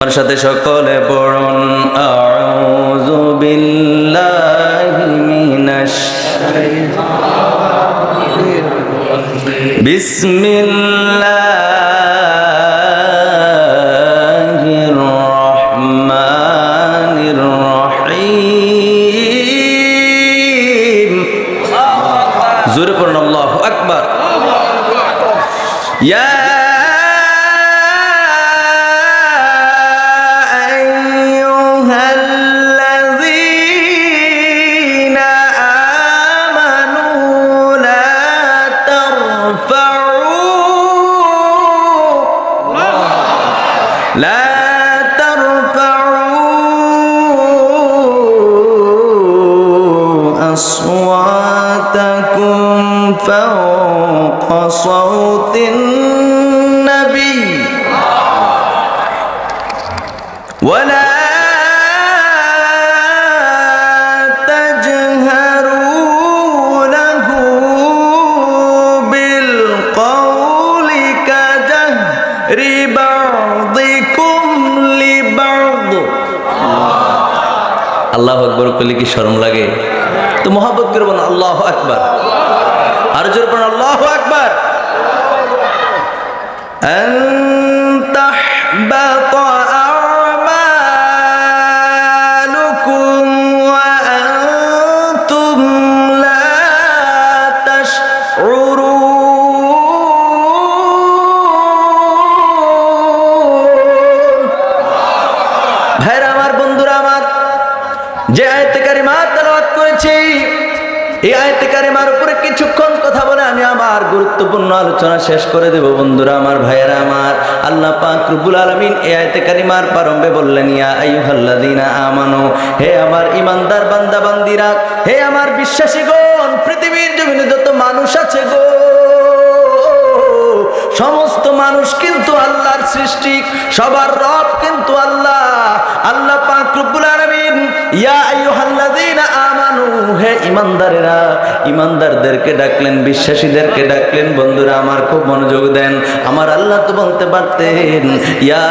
আমার সাথে সকলে পড়ুন আউযু বিল্লাহি মিনাশ বিসমিল্লাহির فوق صوت النبي ولا تجهروا له بالقول كجهر بعضكم لبعض আল্লাহ আকবর করলে কি শরম লাগে তো মোহাম্মত করে বলেন আল্লাহ আকবার আর জোর বলেন আল্লাহ আকবার أن تحبط গুরুত্বপূর্ণ আলোচনা শেষ করে দেব, বন্ধুরা, আমার ভাইয়েরা, আমার আল্লাহ পাক রব্বুল আলামিন এই আয়তে কারিমার প্রারম্ভে বললেন, ইয়া আইয়ুহাল্লাযীনা আমানু, হে আমার ইমানদার বান্দা বান্দিরা হে আমার বিশ্বাসীগণ, পৃথিবীর জমিনে যত মানুষ আছে গো, সমস্ত মানুষ কিন্তু আল্লাহর সৃষ্টি, সবার রব কিন্তু আল্লাহ আল্লাহ পাক রব্বুল আলামিন, ইয়া ঈমানদারেরা ঈমানদারদেরকে ডাকলেন, বিশ্বাসীদেরকে ডাকলেন, বন্ধুরা আমার খুব মনোযোগ দেন, আমার আল্লাহ তো বলতে পারতেন, ইয়া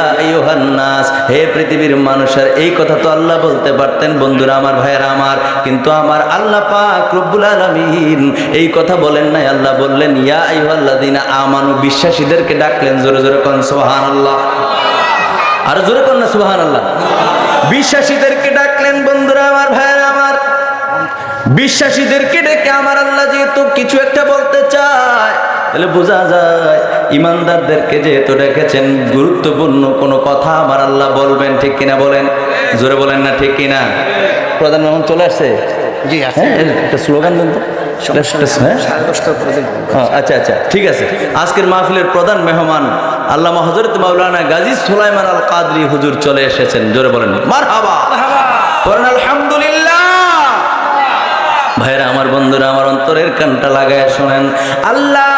হে পৃথিবীর মানুষের, এই কথা তো আল্লাহ বলতে পারতেন, বন্ধুরা আমার ভাইয়েরা আমার, কিন্তু আমার আল্লাহ পাক রব্বুল আলামিন এই কথা বলেন নাই, আল্লাহ বললেন, ইয়া আইয়ুহাল্লাযীনা আমানু, বিশ্বাসীদেরকে ডাকলেন, জোরে জোরে কোন, সুবহানাল্লাহ। আর জোরে কোন না, সুবহানাল্লাহ। বিশ্বাসীদেরকে ডাকলেন, বন্ধুরা বিশ্বাসীদেরকে ডেকে আমার আল্লাহ যেহেতু কিছু একটা বলতে চায় তাহলে বোঝা যায় ইমানদারদেরকে যেহেতু রেখেছেন গুরুত্বপূর্ণ কোনো কথা আমার আল্লাহ বলবেন ঠিক কিনা বলেন? জোরে বলেন না ঠিক কিনা? প্রধান মেহমান চলে আসছে? জি একটা স্লোগান দেন তো। সাড়ে দশটার পরে দেখব। ও, আচ্ছা আচ্ছা ঠিক আছে। আজকের মাহফিলের প্রধান মেহমান আল্লামা হজরত মাওলানা গাজী সুলাইমান আল কাদরি হুজুর চলে এসেছেন। জোরে বলেন। মার হাবা আলহামদুলিল্লাহ ভাইরা, আমার বন্ধুরা, আমার অন্তরের কানটা লাগায় শোনেন। আল্লাহ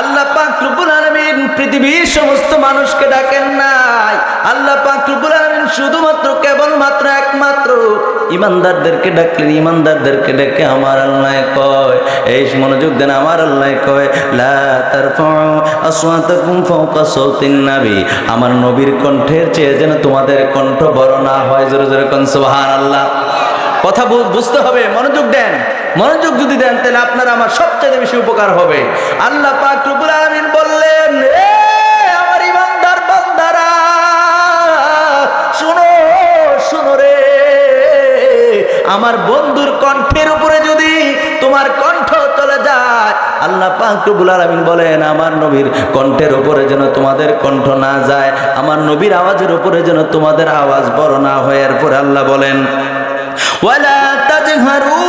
আল্লাহ পাক রব্বুল আলামিন পৃথিবীর সমস্ত মানুষকে ডাকেন নাই। আল্লাহ পাক রব্বুল আলামিন শুধুমাত্র কেবলমাত্র একমাত্র ইমানদারদেরকে ডাকলেন। ইমানদারদেরকে ডেকে আমার আল্লাহ কয়। এই মনোযোগ দেন আমার আল্লাহ কয়, লা আমার নবীর কণ্ঠের চেয়ে যেন তোমাদের কণ্ঠ বড় না হয়। জোরে জোরে কোন, সুবহানাল্লাহ। কথা বুঝতে হবে, মনোযোগ দেন। মনোযোগ যদি দেন, তাহলে আপনার আমার সবচেয়ে বেশি উপকার হবে। আল্লাহ পাক রুবুল আলমিন বললেন আমার ইমানদার বান্দারা, শুনো শুনো রে। আমার বন্ধুর কণ্ঠের উপরে যদি তোমার কণ্ঠ চলে যায়, আল্লাহ পাক রুবুল আলমিন বলেন, আমার নবীর কণ্ঠের উপরে যেন তোমাদের কণ্ঠ না যায়, আমার নবীর আওয়াজের উপরে যেন তোমাদের আওয়াজ বড় না হয়। এরপরে আল্লাহ বলেন, ওয়ালা তাজহারু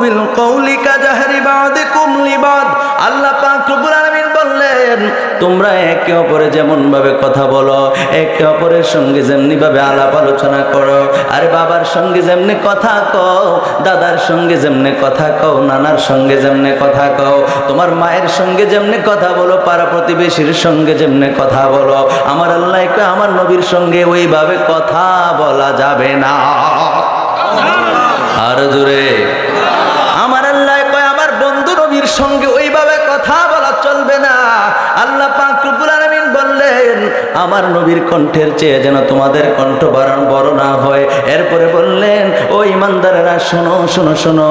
বিল কৌলিকা জাহরি বাদে কুমলি বাদ আল্লাহ পাক রব্বুল বললেন, তোমরা একে অপরে যেমন ভাবে কথা বলো, একে অপরের সঙ্গে যেমনি ভাবে আলাপ আলোচনা করো, আরে বাবার সঙ্গে যেমনি কথা কও, দাদার সঙ্গে যেমনি কথা কও, নানার সঙ্গে যেমনি কথা কও, তোমার মায়ের সঙ্গে যেমনি কথা বলো, পাড়া প্রতিবেশীর সঙ্গে যেমনি কথা বলো, আমার আল্লাহকে আমার নবীর সঙ্গে ওইভাবে কথা বলা যাবে না। আর জোরে নবীর সঙ্গে ওইভাবে কথা বলা চলবে না। আল্লাহ পাক রব্বুল বললেন, আমার নবীর কণ্ঠের চেয়ে যেন তোমাদের কণ্ঠ বাড়ান বড় না হয়। এরপরে বললেন, ও ইমানদারেরা, শোনো শোনো শোনো,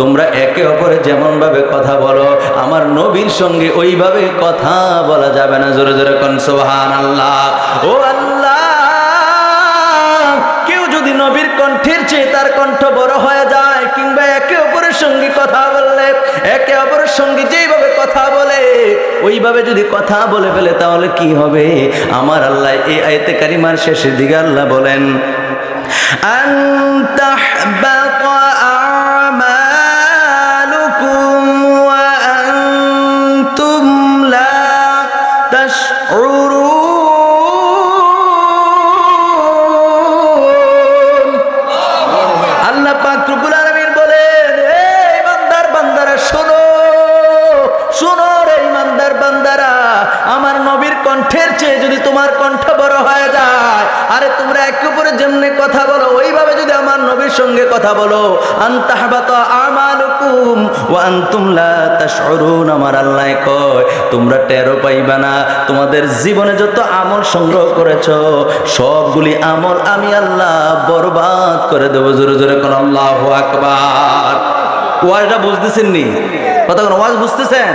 তোমরা একে অপরে যেমন ভাবে কথা বলো, আমার নবীর সঙ্গে ওইভাবে কথা বলা যাবে না। জোরে জোরে কন সোহান আল্লাহ ও আল্লাহ, কেউ যদি নবীর কণ্ঠের চেয়ে তার কণ্ঠ বড় হয়ে ওইভাবে যদি কথা বলে ফেলে, তাহলে কি হবে? আমার আল্লাহ এই আয়তে কারিমার শেষের দিকে আল্লাহ বলেন أن কথা বলো। তোমরা টেরো পাইবা না। তোমাদের জীবনে যত আমল সংগ্রহ করেছ, সবগুলি আমল আমি আল্লাহ বরবাদ করে দেবো। জোরে জোরে কোন আল্লাহ আকবার। ওয়াজটা বুঝতেছেন নি কথা কোন ওয়াজ বুঝতেছেন?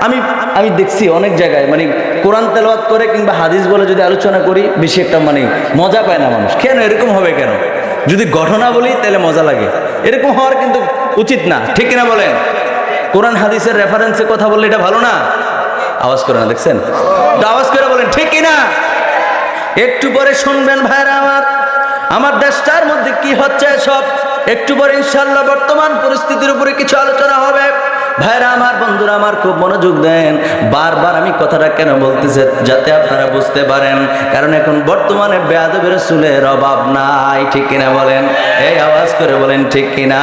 আমি আমি দেখছি অনেক জায়গায় মানে কোরআন তেলাওয়াত করে কিংবা হাদিস বলে যদি আলোচনা করি, বেশি একটা মানে মজা পায় না মানুষ। কেন এরকম হবে কেন? যদি ঘটনা বলি, তাহলে মজা লাগে। এরকম হওয়ার কিন্তু উচিত না। ঠিক কিনা বলেন? কোরআন হাদিসের রেফারেন্সে কথা বললে এটা ভালো না? আওয়াজ করে না, দেখছেন? তো আওয়াজ করে বলেন, ঠিক কিনা? একটু পরে শুনবেন ভাইরা আমার। আমার দেশটার মধ্যে কি হচ্ছে সব একটু পরে ইনশাল্লাহ বর্তমান পরিস্থিতির উপরে কিছু আলোচনা হবে। ভাইরা আমার বন্ধুরা আমার খুব মনোযোগ দেন। বারবার আমি কথাটা কেন বলতেছে যাতে আপনারা বুঝতে পারেন? কারণ এখন বর্তমানে বেয়াদবের চুলের অভাব নাই, ঠিক কিনা বলেন? এই আওয়াজ করে বলেন, ঠিক কিনা?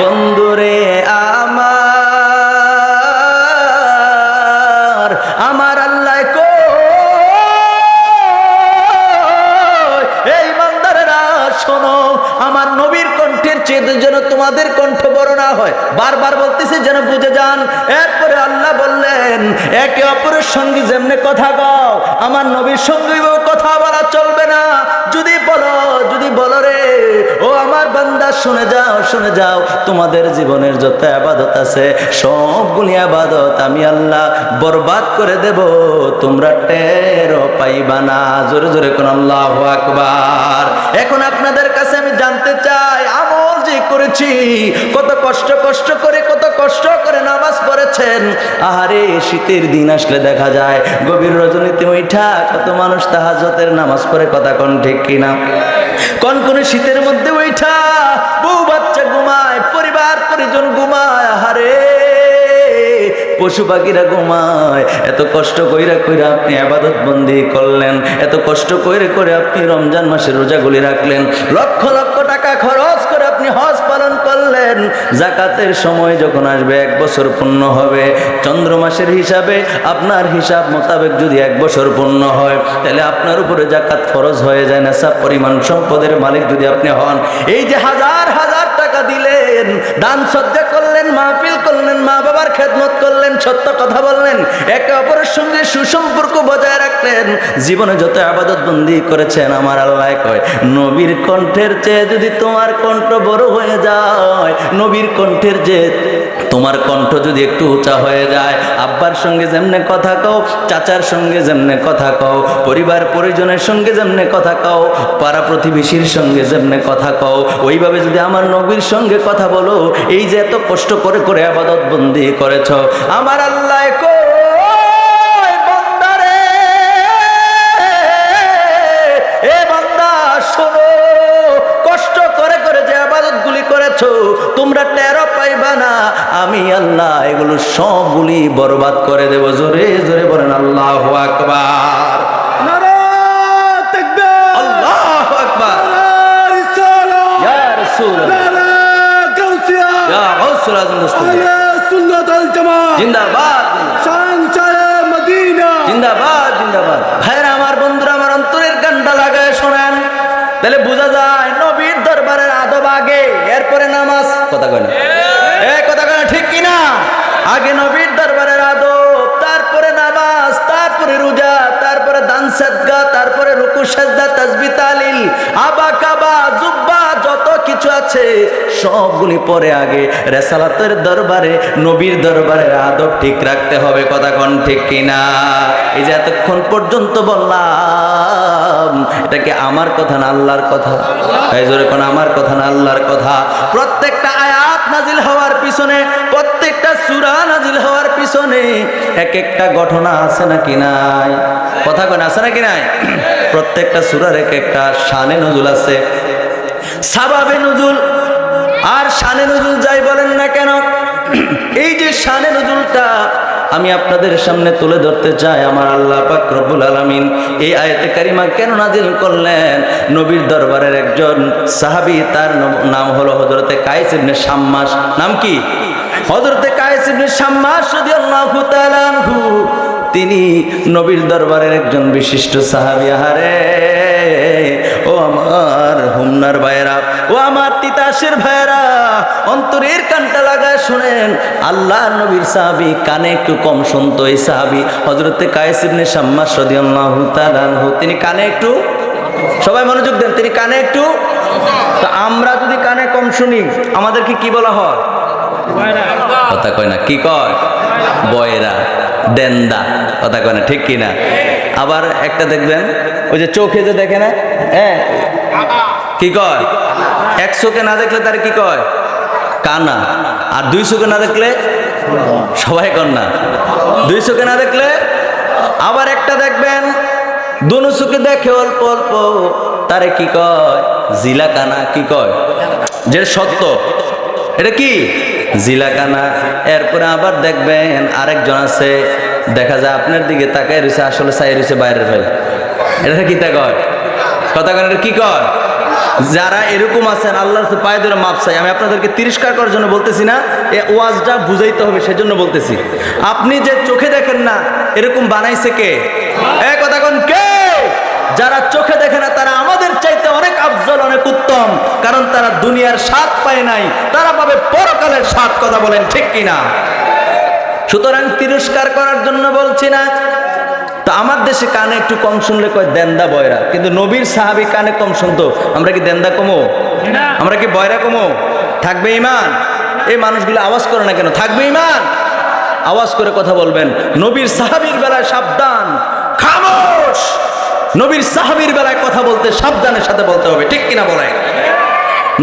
বন্ধুরে আমার তোমাদের কণ্ঠ বড় না হয়। বারবার বলতেছে, যেন বুঝে যান। এরপরে আল্লাহ বললেন, একে অপরের সঙ্গে যেমনে কথা গাও আমার নবীর সঙ্গে কথা বলা চলবে না। যদি বলো যদি বলো রে, ও আমার বান্দা, শুনে যাও শুনে যাও, তোমাদের জীবনের যত আবাদত আছে, সবগুলি আবাদত আমি আল্লাহ বরবাদ করে দেব। তোমরা টেরো পাইবা না। জোরে জোরে কোন আল্লাহ আকবার। এখন আপনাদের কাছে আমি জানতে চাই আমল করেছি। কত কষ্ট কষ্ট করে, কত কষ্ট করে নামাজ পড়েছেন। আহারে, শীতের দিন আসলে দেখা যায়, গভীর রজনীতে উঠা কত মানুষ তাহাজতের নামাজ পড়ে, কথা কোন ঠিক কিনা? কোন কোন শীতের মধ্যে উঠা বউ বাচ্চা ঘুমায়, পরিবার পরিজন ঘুমায়, আহারে, পশু পাখিরা ঘুমায়। এত কষ্ট কইরা কইরা আপনি আবাদত বন্দি করলেন, এত কষ্ট কইরে করে আপনি রমজান মাসের রোজাগুলি রাখলেন। লক্ষ লক্ষ টাকা খরচ করে আপনি হজ পালন করলেন জাকাতের সময় যখন আসবে, এক বছর পূর্ণ হবে। চন্দ্র মাসের হিসাবে আপনার হিসাব মোতাবেক যদি এক বছর পূর্ণ হয়, তাহলে আপনার উপরে জাকাত ফরজ হয়ে যায় না। সব পরিমাণ সম্পদের মালিক যদি আপনি হন, এই যে হাজার হাজার টাকা দিলেন দান সজ্জা করলেন, মাহফিল করলেন, মা বাবার খেদমত করলেন, সত্য কথা বললেন, একে অপরের সঙ্গে সুসম্পর্ক বজায় রাখলেন। জীবনে যত আবাদত বন্দি করেছেন, আমার আল্লাহ কয়, নবীর কণ্ঠের চেয়ে যদি তোমার কণ্ঠ বড় হয়ে যায়, নবীর কণ্ঠের যে তোমার কণ্ঠ যদি একটু উঁচা হয়ে যায়, আব্বার সঙ্গে যেমনে কথা কও, চাচার সঙ্গে যেমনে কথা কও, পরিবার পরিজনের সঙ্গে যেমনে কথা কও, পাড়া প্রতিবেশীর সঙ্গে যেমনে কথা কও, ওইভাবে যদি আমার নবীর সঙ্গে কথা বলো, এই যে এত কষ্ট করে করে আবাদত বন্দি করেছ, আমার আল্লাহ তোমরা টেরো পাইবা আমি আল্লাহ এগুলো সবগুলি বরবাদ করে দেব। জোরে জোরে বলেন, আল্লাহ আকবার আল্লাহ আকবার ইয়া রাসূলুল্লাহ জিন্দাবাদ। জিন্দাবাদ জিন্দাবাদ। ভাইরা আমার বন্ধুরা আমার অন্তরের গানটা লাগায় শোনেন। তাহলে বোঝা যায় নবীর দরবারের আদব আগে এরপরে নামাজ। কথা কয় না? এ কথা কয় না ঠিক কিনা? আগে নবীর দরবারের আদব তারপরে নামাজ তারপরে রোজা। তারপরে তারপরে রুকু, সাজদা তাসবি তালিল, আবা, কাবা, জুব্বা, যত কিছু আছে সবগুলি পরে আগে। রেসালাতের দরবারে, নবীর দরবারে আদব ঠিক রাখতে হবে, কথা কোন ঠিক কিনা? এই যে এতক্ষণ পর্যন্ত বললাম, এটা কি আমার কথা না আল্লাহর কথা? এই জোরে কোন আমার কথা না আল্লাহর কথা? প্রত্যেকটা আয়াত নাজিল হওয়ার পিছনে প্রত্যেকটা সূরা নাজিল হওয়ার পিছনে এক একটা ঘটনা আছে নাকি নাই? কথা কোন আছে নাকি নাই? প্রত্যেকটা সুরার এক একটা শানে নজুল আছে। সাবাবে নজুল। আর শানে নজুল যাই বলেন না কেন? এই যে শানে নজুলটা আমি আপনাদের সামনে তুলে ধরতে চাই, আমার আল্লাহ পাক রব্বুল আলামিন এই আয়াতে কারিমা কেন নাজিল করলেন? নবীর দরবারের একজন সাহাবী, তার নাম হলো হযরতে কায়েস ইবনে শাম্মাস নাম কি? তাআলা আনহু, তিনি নবীর দরবারের একজন বিশিষ্ট সাহাবী, আহারে, ও আমার হুমনার ভাইয়েরা, ও আমার তিতাসের ভাইয়েরা, অন্তরের কানটা লাগায় শুনেন, আল্লাহ নবীর সাহাবি কানে একটু কম শুনতো এই সাহাবি হজরতে কায়েসিবনে শাম্মাস রাদিয়াল্লাহু তাআলা আনহু, তিনি কানে একটু, সবাই মনোযোগ দেন, তিনি কানে একটু, তো আমরা যদি কানে কম শুনি, আমাদেরকে কি বলা হয়? কথা কয় না, কি কয়? বয়রা, দেন্দা। কথা কয় না, ঠিক কি না আবার একটা দেখবেন, ওই যে চোখে যে দেখে না হ্যাঁ কি কয়? এক চোখে না দেখলে তার কি কয়? কানা আর দুই চোখে না দেখলে সবাই কন্যা না দুই চোখে না দেখলে আবার একটা দেখবেন, দুনো চোখে দেখে অল্প অল্প, তারে কি কয়? জিলা কানা কি কয়? যে সত্য। এটা কি? জিলাকানা। এরপরে আবার দেখবেন আরেকজন আছে, দেখা যায় আপনার দিকে তাকায় রয়েছে, আসলে চাই রয়েছে বাইরের ফেল। এটা কি তা কয়? কথা কেন কি কয়? যারা এরকম আছেন, আল্লাহর পায়ে ধরে মাপ চাই। আমি আপনাদেরকে তিরস্কার করার জন্য বলতেছি না, এ ওয়াজটা বুঝাইতে হবে, সেজন্য বলতেছি। আপনি যে চোখে দেখেন না, এরকম বানাইছে কে? এ কথা কোন কে? যারা চোখে দেখে না, তারা আমাদের চাইতে অনেক আফজল, অনেক উত্তম। কারণ তারা দুনিয়ার স্বাদ পায় নাই। তারা পাবে পরকালের স্বাদ, কথা বলেন ঠিক কিনা? সুতরাং তিরস্কার করার জন্য বলছি না। তো আমার দেশে কানে একটু কম শুনলে কয়, দেন্দা বয়রা। কিন্তু নবীর সাহাবি কানে কম শুনতো। আমরা কি দেন্দা কমো? আমরা কি বয়রা কমো? থাকবে ইমান এই মানুষগুলো আওয়াজ করে না কেন? থাকবে ইমান আওয়াজ করে কথা বলবেন। নবীর সাহাবির বেলায় সাবধান। নবীর সাহাবির বেলায় কথা বলতে সাবধানের সাথে বলতে হবে, ঠিক কিনা বলে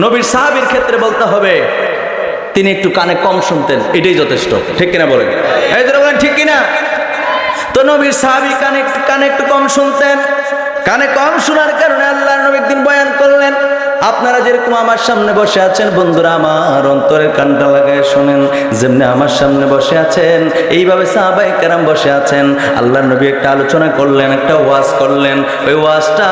নবীর সাহাবির ক্ষেত্রে বলতে হবে, তিনি একটু কানে কম শুনতেন, এটাই যথেষ্ট, ঠিক কিনা বলেন? বলেন, ঠিক কিনা? তো নবীর সাহাবি কানে কানে একটু কম শুনতেন, কানে কম শোনার কারণে আল্লাহ আপনারা যেরকম আমার সামনে বসে আছেন, বন্ধুরা আমার অন্তরের কানটা লাগায় শোনেন, যেমনি আমার সামনে বসে আছেন, এইভাবে সাহাবাই কেরাম বসে আছেন আল্লাহ নবী একটা আলোচনা করলেন, একটা ওয়াজ করলেন, ওই ওয়াজটা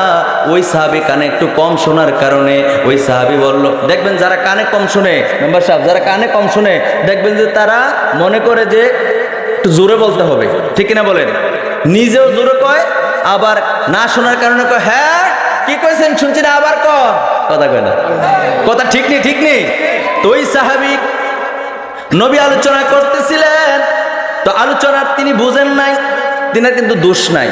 ওই সাহাবি কানে একটু কম শোনার কারণে ওই সাহাবি বলল, দেখবেন যারা কানে কম শুনে, মেম্বার সাহেব, যারা কানে কম শুনে, দেখবেন যে তারা মনে করে যে একটু জোরে বলতে হবে, ঠিক কিনা বলেন? নিজেও জোরে কয়, আবার না শোনার কারণে কয় হ্যাঁ কি কইছেন শুনছি না, আবার কথা কয় না। কথা ঠিক নেই ঠিক নেই। তো ওই সাহাবিক নবী আলোচনা করতেছিলেন, তো আলোচনার তিনি বুঝেন নাই, তিনি কিন্তু দোষ নাই।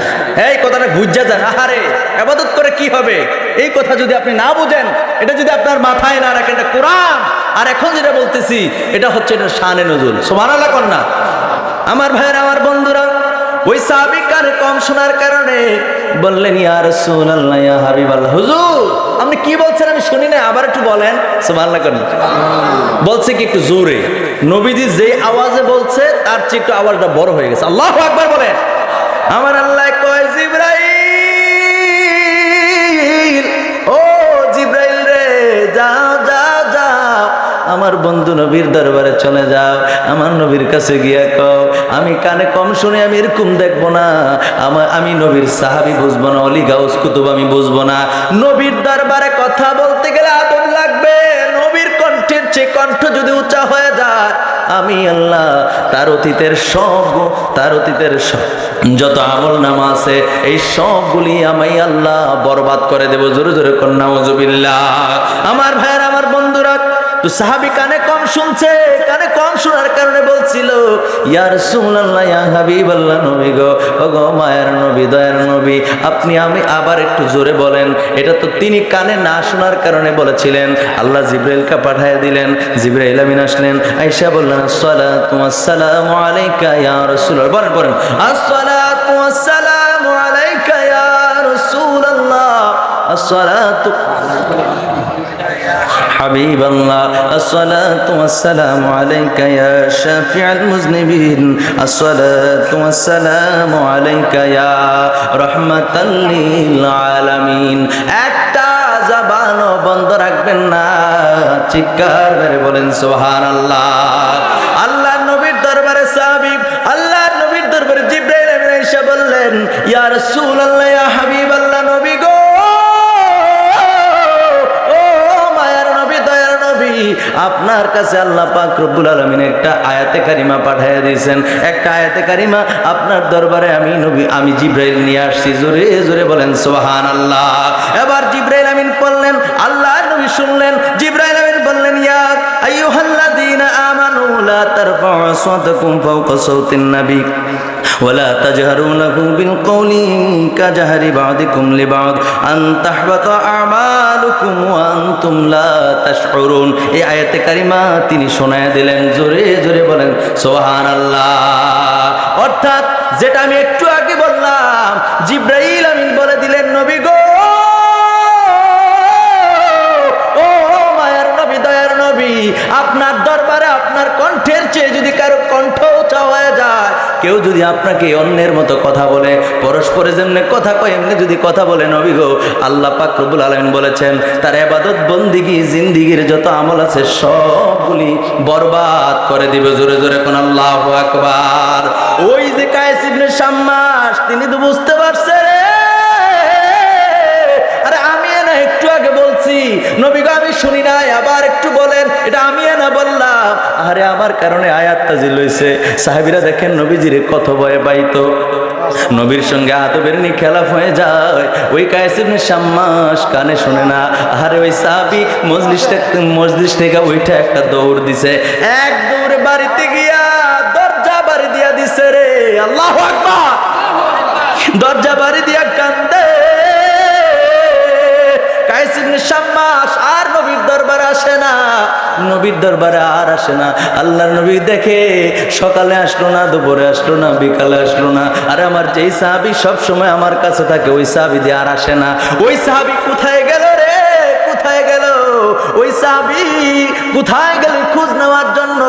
এই কথাটা বুঝা যান, আহারে, আবাদত করে কি হবে? এই কথা যদি আপনি না বুঝেন, এটা যদি আপনার মাথায় না রাখেন, এটা কোরআন। আর এখন যেটা বলতেছি, এটা হচ্ছে এটা শানে নজুল। সোমানাল্লাহ কন্যা। আমার ভাইয়ের, আমার বন্ধুরা ওই সাবিকার কম শোনার কারণে বললেন, ইয়া রাসূলুল্লাহ, ইয়া হাবিবাল্লাহ। হুজুর, আপনি কি বলছেন? আমি শুনি না আবার একটু বলেন। সুবহানাল্লাহ করেন। বলছে কি একটু জোরে। নবীজি যে আওয়াজে বলছে, তার চেয়ে একটু আওয়াজটা বড় হয়ে গেছে। আল্লাহ আকবার বলেন। আমার আল্লাহ আমার বন্ধু নবীর দরবারে চলে যাও, আমার নবীর কাছে গিয়া কও, আমি কানে কম শুনে আমি এরকম দেখব না। আমার আমি নবীর সাহাবি বুঝব না, অলি গাউস কুতুব আমি বুঝব না। নবীর দরবারে কথা বলতে গেলে আদব লাগবে। নবীর কণ্ঠের চেয়ে কণ্ঠ যদি উঁচা হয়ে যায়, আমি আল্লাহ তার অতীতের সব তার অতীতের সব যত আমল নামা আছে, এই সবগুলি আমি আল্লাহ বরবাদ করে দেব। জোরে জোরে কন্যা মজুবিল্লাহ আমার ভাইয়ের তো সাহাবি কানে কম শুনছে, কানে কম শোনার কারণে বলছিল ইয়ার রাসূলুল্লাহ, ইয়া হাবিবাল্লাহ নবী গো ও গো মায়ের নবী, দয়ার নবী, আপনি আমি আবার একটু জোরে বলেন। এটা তো তিনি কানে না শোনার কারণে বলেছিলেন। আল্লাহ জিব্রাইলকে পাঠিয়ে দিলেন, জিব্রাইল আমিন আসলেন। আয়েশা বললেন, আসসালাতু ওয়াসসালামু আলাইকা ইয়া বলেন বলেন, আসসালাতু ওয়াসসালামু আলাইকা ইয়া রাসূলুল্লাহ। আসসালাতু حبيب الله الصلاة والسلام عليك يا شافع المذنبين الصلاة والسلام عليك يا رحمة للعالمين একটা জবানও বন্ধ রাখবেন না চিৎকার মেরে বলেন সোহান আল্লাহ আল্লাহ নবীর দরবারে সাহাবি আল্লাহ নবীর দরবারে জিব্রাইল আমিন এসে বললেন ইয়া রাসূলুল্লাহ আপনার কাছে আল্লাহ পাক রব্বুল আলামিন একটা আয়াতে কারিমা পাঠিয়ে দিয়েছেন। একটা আয়াতে কারিমা আপনার দরবারে আমি নবী, আমি জিব্রাইল নিয়ে আসছি। জোরে জোরে বলেন সোহান আল্লাহ এবার জিব্রাইল আমিন বললেন, আল্লাহ নবী শুনলেন, জিব্রাইল আমিন বললেন, ইয়া আইয়ুহাল্লাযীনা আমানু লা তারফা'উ আসওয়াতাকুম ফাওকা সাওতিন নবী। ولا تجهروا له بالقول كجهر بعضكم لبعض أن تحبط أعمالكم وأنتم لا تشعرون এই আয়াতে কারিমা তিনি শোনায় দিলেন জোরে জোরে বলেন সোহান আল্লাহ অর্থাৎ যেটা আমি একটু আগে কেউ যদি আপনাকে অন্যের মতো কথা বলে, পরস্পরে যেমনি কথা কয়, এমনি যদি কথা বলে নবী গো, আল্লাহ পাক রব্বুল আলামিন বলেছেন, তার এবাদত, বন্দিগি, জিন্দিগির যত আমল আছে সবগুলি বরবাদ করে দিবে জোরে জোরে কোন আল্লাহ আকবার। ওই যে কায়েস শাম্মাস, তিনি তো বুঝতে পারছে রে। আরে আমি একটু আগে বলছি, নবী গো আমি শুনি নাই, আবার আরে আমার কারণে আয়াত তাজিল হইছে। সাহাবীরা দেখেন নবীজিরে কত ভয়ে পাইতো নবীর সঙ্গে আদবের নি খেলাফ হয়ে যায়। ওই কায়েসিবনে সাম্মাস কানে শুনে না আরে ওই সাহাবি মজলিস মজলিস থেকে ওইটা একটা দৌড় দিছে। এক দৌড়ে বাড়িতে গিয়া দরজা বাড়ি দিয়া দিছে রে। আল্লাহ আকবার। নবীর দরবারে আর আসে না। আল্লাহর নবী দেখে সকালে আসলো না, দুপুরে আসলো না, বিকালে আসলো না। আর আমার যেই সাহাবি সব সময় আমার কাছে থাকে, ওই সাহাবি দিয়ে আর আসে না। ওই সাহাবি কোথায় গেল রে? কোথায় গেল? ওই সাহাবি কোথায় গেল খোঁজ নেওয়ার জন্য?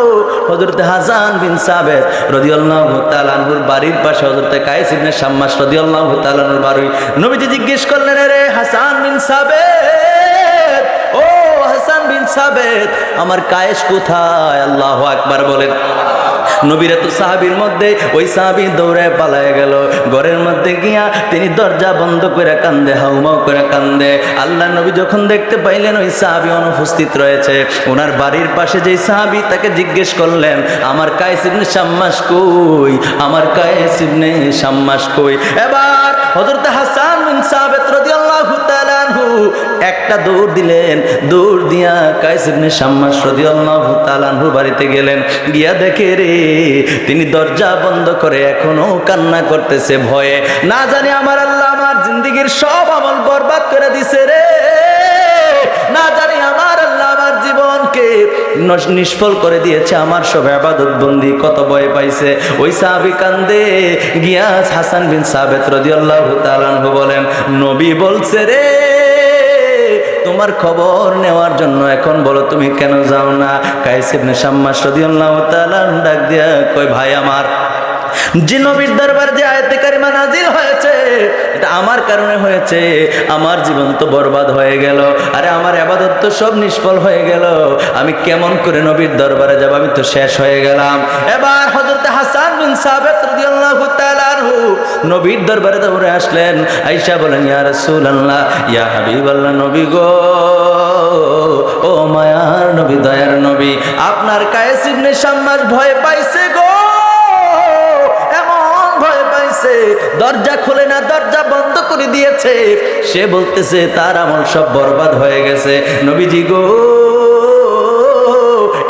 হযরতে হাসান বিন সাবেদ রাদিয়াল্লাহু তাআলা আনহুর বাড়ির পাশে হযরতে কায়েস ইবনে শাম্মাস রাদিয়াল্লাহু তাআলা বাড়ি নবীজি জিজ্ঞেস করলেন রে হাসান বিন সাবেদ হাসান বিন সাবেদ আমার কায়েস কোথায়? আল্লাহু আকবার বলেন। নবীর তো সাহাবির মধ্যে ওই সাহাবি দৌড়ে পালায় গেল। ঘরের মধ্যে গিয়া তিনি দরজা বন্ধ করে কান্দে, হাউমাউ করে কান্দে। আল্লাহ নবী যখন দেখতে পাইলেন, ওই সাহাবি অনুপস্থিত রয়েছে। ওনার বাড়ির পাশে যেই সাহাবি তাকে জিজ্ঞেস করলেন, আমার কায়েস ইবনে শাম্মাস কই? আমার কায়েস ইবনে শাম্মাস কই? এবার হযরত হাসান বিন রাদিয়াল্লাহু একটা দৌড় দিলেন। দৌড় দিয়া কায়েস ইবনে শাম্মাস রাদিয়াল্লাহু তাআলা বাড়িতে গেলেন। গিয়া দেখে রে, তিনি দরজা বন্ধ করে এখনও কান্না করতেছে ভয়ে। না জানি আমার আল্লাহ আমার জিন্দিগির সব আমল বরবাদ করে দিছে রে। না জানি আমার আল্লাহ আমার জীবনকে নিষ্ফল করে দিয়েছে, আমার সব আবাদত বন্দি, কত ভয় পাইছে। ওই সাহাবি কান্দে। গিয়াস হাসান বিন সাবেত রাদিয়াল্লাহু তাআলা আনহু বলেন, নবী বলছে রে তোমার খবর নেওয়ার জন্য এখন বলো তুমি কেন যাও না? কায়েস ইবনে শাম্মাস ডাক দিয়া কই ভাই আমার কারণে হয়েছে। আমার জীবন তো বরবাদ হয়ে গেল। আরে আমার তো সব নিষ্ফল হয়ে গেল। আমি কেমন করে নবীর দরবারে যাব? আমি তো শেষ হয়ে গেলাম। এবার হযরত হাসান নবীর দরবারে দৌড়ে আসলেন বলেন ইয়া নবী গো, ও মায়ার নবী, দয়ার নবী, আপনার কায়েস ইবনে শাম্মাস ভয় পাইছে গো, এমন ভয় পাইছে, দরজা খুলে না, দরজা বন্ধ করে দিয়েছে। সে বলতেছে, তার আমল সব বরবাদ হয়ে গেছে। নবীজি গো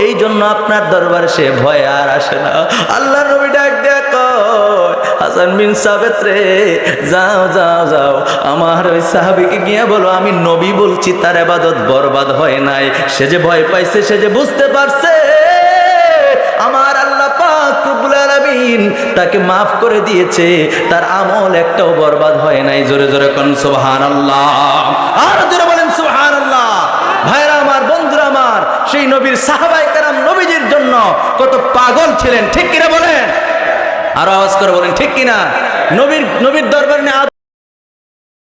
এই জন্য আপনার দরবারে সে ভয় আর আসে না। আল্লাহ নবী ডাক দেয়া হাসান বিন সাবেত রে, যাও যাও যাও। আমার ওই সাহাবিকে গিয়ে বলো, আমি নবী বলছি, তার আবাদত বরবাদ হয় নাই। সে যে ভয় পাইছে, সে যে বুঝতে পারছে। আমার আল্লাহ পাক রব্বুল আলামিন তাকে মাফ করে দিয়েছে। তার আমল একটাও বরবাদ হয় নাই। জোরে জোরে কোন, সুবহানাল্লাহ। আর জোরে বলেন, সুবহানাল্লাহ। ভাইরা আমার, বন্ধুরা আমার, সেই নবীর কেরাম নবীজির জন্য কত পাগল ছিলেন, ঠিক কিনা বলেন? আরও আওয়াজ করে বলেন, ঠিক কিনা? নবীর নবীর দরবার